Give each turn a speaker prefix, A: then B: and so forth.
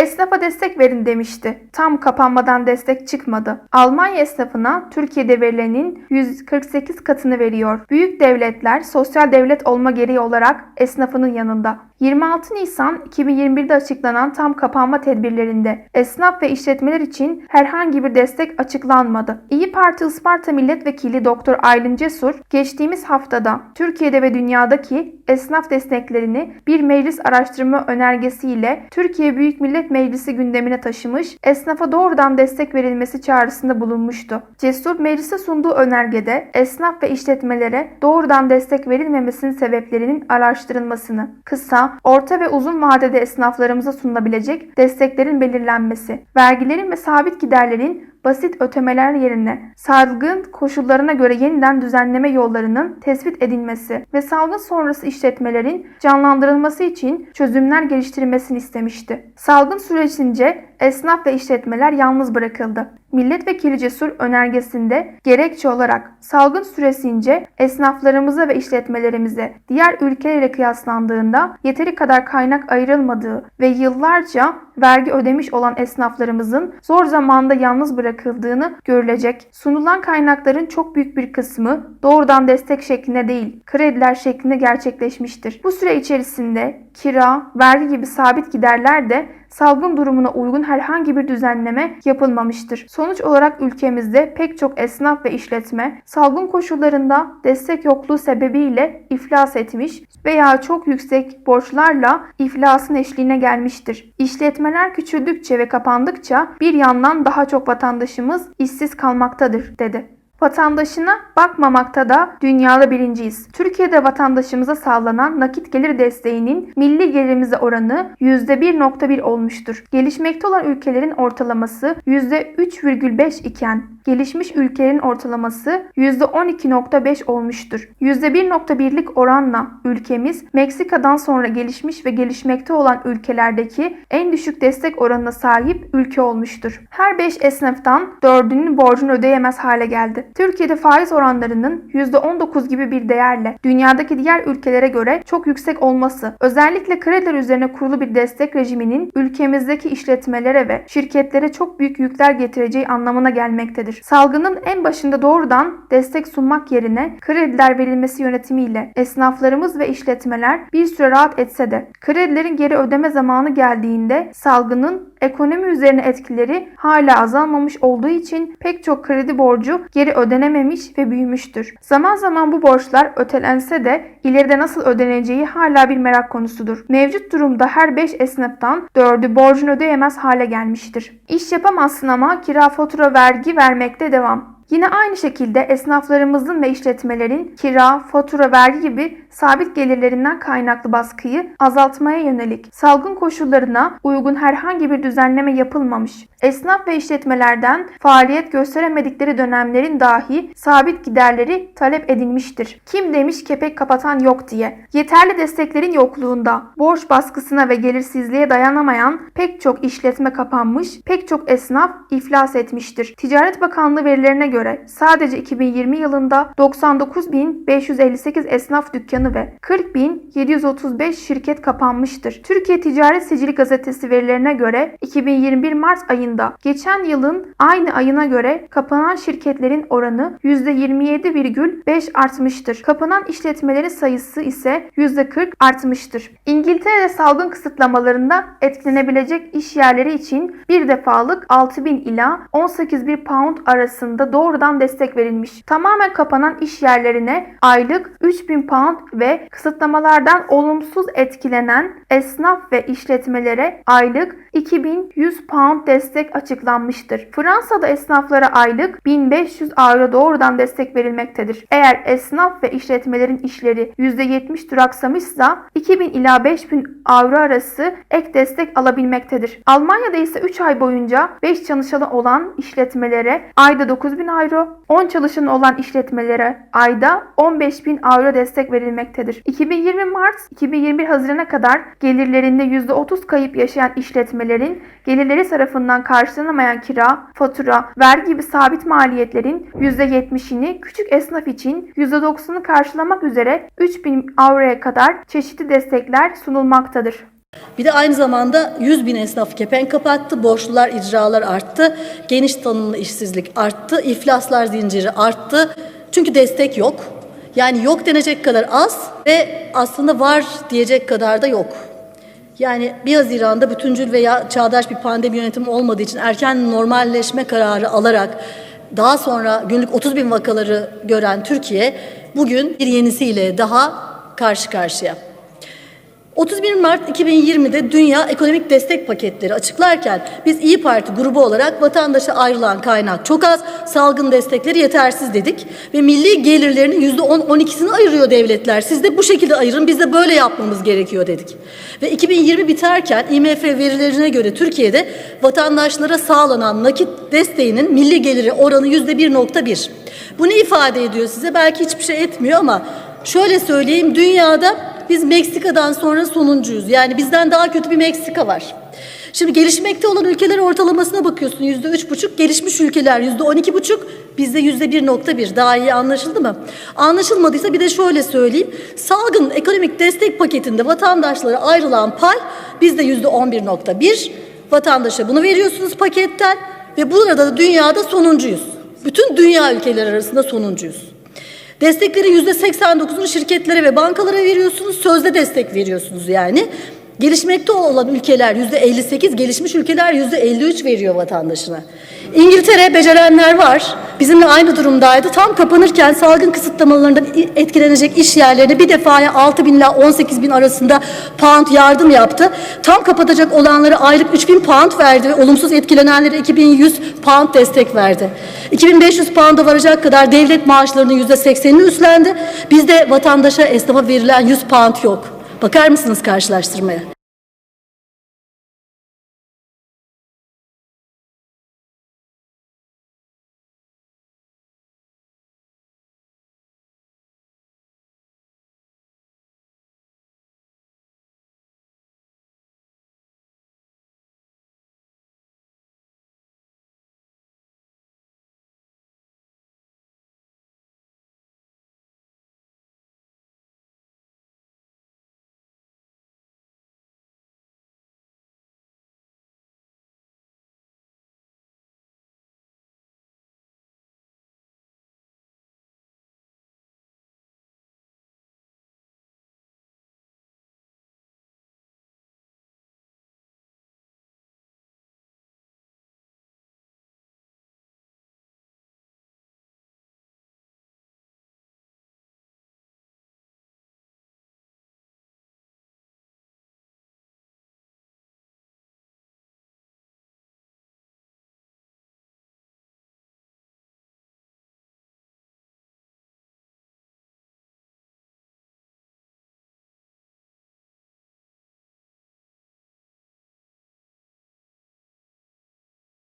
A: Esnafa destek verin demişti. Tam kapanmadan destek çıkmadı. Almanya esnafına Türkiye'de verilenin 148 katını veriyor. Büyük devletler sosyal devlet olma gereği olarak esnafının yanında. 26 Nisan 2021'de açıklanan tam kapanma tedbirlerinde esnaf ve işletmeler için herhangi bir destek açıklanmadı. İyi Parti Isparta Milletvekili Dr. Aylin Cesur geçtiğimiz haftada Türkiye'de ve dünyadaki esnaf desteklerini bir meclis araştırma önergesiyle Türkiye Büyük Millet Meclisi gündemine taşımış, esnafa doğrudan destek verilmesi çağrısında bulunmuştu. Cesur meclise sunduğu önergede esnaf ve işletmelere doğrudan destek verilmemesinin sebeplerinin araştırılmasını, kısa, orta ve uzun vadede esnaflarımıza sunulabilecek desteklerin belirlenmesi, vergilerin ve sabit giderlerin basit ötemeler yerine salgın koşullarına göre yeniden düzenleme yollarının tespit edilmesi ve salgın sonrası işletmelerin canlandırılması için çözümler geliştirilmesini istemişti. Salgın sürecince esnaf ve işletmeler yalnız bırakıldı. Milletvekili Cesur önergesinde gerekçe olarak salgın süresince esnaflarımıza ve işletmelerimize diğer ülkelerle kıyaslandığında yeteri kadar kaynak ayrılmadığı ve yıllarca vergi ödemiş olan esnaflarımızın zor zamanda yalnız bırakıldığını görülecek. Sunulan kaynakların çok büyük bir kısmı doğrudan destek şeklinde değil, krediler şeklinde gerçekleşmiştir. Bu süre içerisinde kira, vergi gibi sabit giderler de salgın durumuna uygun herhangi bir düzenleme yapılmamıştır. Sonuç olarak ülkemizde pek çok esnaf ve işletme salgın koşullarında destek yokluğu sebebiyle iflas etmiş veya çok yüksek borçlarla iflasın eşliğine gelmiştir. İşletmeler küçüldükçe ve kapandıkça bir yandan daha çok vatandaşımız işsiz kalmaktadır dedi. Vatandaşına bakmamakta da dünyada birinciyiz. Türkiye'de vatandaşımıza sağlanan nakit gelir desteğinin milli gelirimize oranı %1.1 olmuştur. Gelişmekte olan ülkelerin ortalaması %3,5 iken gelişmiş ülkelerin ortalaması %12.5 olmuştur. %1.1'lik oranla ülkemiz Meksika'dan sonra gelişmiş ve gelişmekte olan ülkelerdeki en düşük destek oranına sahip ülke olmuştur. Her 5 esnaftan 4'ünün borcunu ödeyemez hale geldi. Türkiye'de faiz oranlarının %19 gibi bir değerle dünyadaki diğer ülkelere göre çok yüksek olması, özellikle krediler üzerine kurulu bir destek rejiminin ülkemizdeki işletmelere ve şirketlere çok büyük yükler getireceği anlamına gelmektedir. Salgının en başında doğrudan destek sunmak yerine krediler verilmesi yönetimiyle esnaflarımız ve işletmeler bir süre rahat etse de kredilerin geri ödeme zamanı geldiğinde salgının ekonomi üzerine etkileri hala azalmamış olduğu için pek çok kredi borcu geri ödenememiş ve büyümüştür. Zaman zaman bu borçlar ötelense de ileride nasıl ödeneceği hala bir merak konusudur. Mevcut durumda her 5 esnaftan 4'ü borcunu ödeyemez hale gelmiştir. İş yapamazsın ama kira fatura vergi vermekte devam. Yine aynı şekilde esnaflarımızın ve işletmelerin kira, fatura, vergi gibi sabit gelirlerinden kaynaklı baskıyı azaltmaya yönelik salgın koşullarına uygun herhangi bir düzenleme yapılmamış. Esnaf ve işletmelerden faaliyet gösteremedikleri dönemlerin dahi sabit giderleri talep edilmiştir. Kim demiş kepek kapatan yok diye. Yeterli desteklerin yokluğunda borç baskısına ve gelirsizliğe dayanamayan pek çok işletme kapanmış, pek çok esnaf iflas etmiştir. Ticaret Bakanlığı verilerine göre sadece 2020 yılında 99.558 esnaf dükkanı ve 40.735 şirket kapanmıştır. Türkiye Ticaret Sicili Gazetesi verilerine göre 2021 Mart ayında geçen yılın aynı ayına göre kapanan şirketlerin oranı %27,5 artmıştır. Kapanan işletmelerin sayısı ise %40 artmıştır. İngiltere'de salgın kısıtlamalarında etkilenebilecek iş yerleri için bir defalık 6000 ila 18.000 pound arasında doğrudan destek verilmiş. Tamamen kapanan iş yerlerine aylık 3000 pound ve kısıtlamalardan olumsuz etkilenen esnaf ve işletmelere aylık 2100 pound destek açıklanmıştır. Fransa'da esnaflara aylık 1500 avro doğrudan destek verilmektedir. Eğer esnaf ve işletmelerin işleri %70 duraksamışsa 2000 ila 5000 avro arası ek destek alabilmektedir. Almanya'da ise 3 ay boyunca 5 çalışanı olan işletmelere ayda 9000 avro, 10 çalışanı olan işletmelere ayda 15000 avro destek verilmektedir. 2020 Mart 2021 Haziran'a kadar gelirlerinde %30 kayıp yaşayan işletmelerin gelirleri tarafından karşılanamayan kira, fatura, vergi gibi sabit maliyetlerin %70'ini küçük esnaf için %90'ını karşılamak üzere 3000 avroya kadar çeşitli destekler sunulmaktadır.
B: Bir de aynı zamanda 100 bin esnaf kepenk kapattı, borçlular, icralar arttı, geniş tanımlı işsizlik arttı, iflaslar zinciri arttı. Çünkü destek yok. Yani yok denecek kadar az ve aslında var diyecek kadar da yok. Yani 1 Haziran'da bütüncül veya çağdaş bir pandemi yönetimi olmadığı için erken normalleşme kararı alarak daha sonra günlük 30 bin vakaları gören Türkiye bugün bir yenisiyle daha karşı karşıya. 31 Mart 2020'de Dünya Ekonomik Destek Paketleri açıklarken biz İyi Parti grubu olarak vatandaşa ayrılan kaynak çok az, salgın destekleri yetersiz dedik ve milli gelirlerinin %10-12'sini ayırıyor devletler. Siz de bu şekilde ayırın, biz de böyle yapmamız gerekiyor dedik. Ve 2020 biterken IMF verilerine göre Türkiye'de vatandaşlara sağlanan nakit desteğinin milli geliri oranı %1.1. Bu ne ifade ediyor size? Belki hiçbir şey etmiyor ama şöyle söyleyeyim, dünyada biz Meksika'dan sonra sonuncuyuz. Yani bizden daha kötü bir Meksika var. Şimdi gelişmekte olan ülkeler ortalamasına bakıyorsun yüzde üç buçuk, gelişmiş ülkeler yüzde on iki buçuk, bizde yüzde bir nokta bir. Daha iyi anlaşıldı mı? Anlaşılmadıysa bir de şöyle söyleyeyim. Salgın ekonomik destek paketinde vatandaşlara ayrılan pay bizde yüzde on bir nokta bir. Vatandaşa bunu veriyorsunuz paketten ve burada da dünyada sonuncuyuz. Bütün dünya ülkeleri arasında sonuncuyuz. Desteklerin yüzde 89'unu şirketlere ve bankalara veriyorsunuz. Sözde destek veriyorsunuz yani. Gelişmekte olan ülkeler yüzde 58, gelişmiş ülkeler yüzde 53 veriyor vatandaşına. İngiltere becerenler var. Bizimle aynı durumdaydı. Tam kapanırken salgın kısıtlamalarından etkilenecek iş yerlerine bir defaya 6 bin ile 18 bin arasında pound yardım yaptı. Tam kapatacak olanlara aylık 3 bin pound verdi ve olumsuz etkilenenlere 2100 pound destek verdi. 2500 pound'a varacak kadar devlet maaşlarının yüzde 80'ini üstlendi. Bizde vatandaşa, esnafa verilen 100 pound yok. Bakar mısınız karşılaştırmaya?